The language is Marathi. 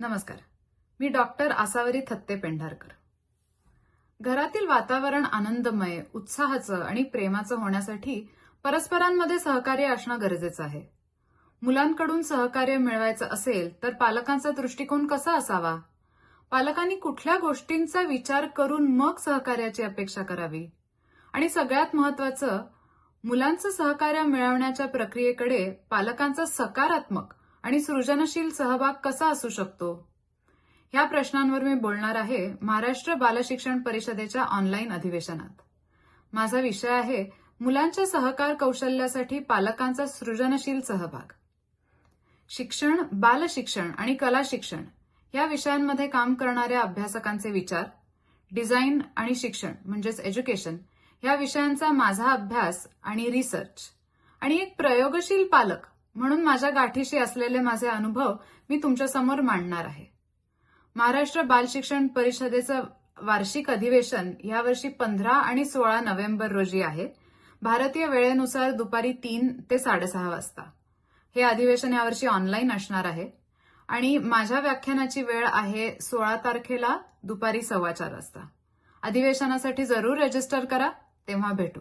नमस्कार. मी डॉक्टर आसावरी थत्ते पेंढारकर. घरातील वातावरण आनंदमय उत्साहाचं आणि प्रेमाचं होण्यासाठी परस्परांमध्ये सहकार्य असणं गरजेचं आहे. मुलांकडून सहकार्य मिळवायचं असेल तर पालकांचा दृष्टिकोन कसा असावा? पालकांनी कुठल्या गोष्टींचा विचार करून मग सहकार्याची अपेक्षा करावी? आणि सगळ्यात महत्वाचं मुलांचं सहकार्य मिळवण्याच्या प्रक्रियेकडे पालकांचा सकारात्मक आणि सृजनशील सहभाग कसा असू शकतो? ह्या प्रश्नांवर मी बोलणार आहे महाराष्ट्र बालशिक्षण परिषदेच्या ऑनलाईन अधिवेशनात. माझा विषय आहे मुलांच्या सहकार कौशल्यासाठी पालकांचा सृजनशील सहभाग. शिक्षण बालशिक्षण आणि कला शिक्षण या विषयांमध्ये काम करणाऱ्या अभ्यासकांचे विचार डिझाईन आणि शिक्षण म्हणजेच एज्युकेशन या विषयांचा माझा अभ्यास आणि रिसर्च आणि एक प्रयोगशील पालक म्हणून माझ्या गाठीशी असलेले माझे अनुभव मी तुमच्यासमोर मांडणार आहे. महाराष्ट्र बाल शिक्षण परिषदेचं वार्षिक अधिवेशन यावर्षी पंधरा आणि सोळा नोव्हेंबर रोजी आहे. भारतीय वेळेनुसार दुपारी तीन ते साडेसहा वाजता. हे अधिवेशन यावर्षी ऑनलाईन असणार आहे. आणि माझ्या व्याख्यानाची वेळ आहे सोळा तारखेला दुपारी सव्वा चार वाजता. अधिवेशनासाठी जरूर रजिस्टर करा तेव्हा भेटू.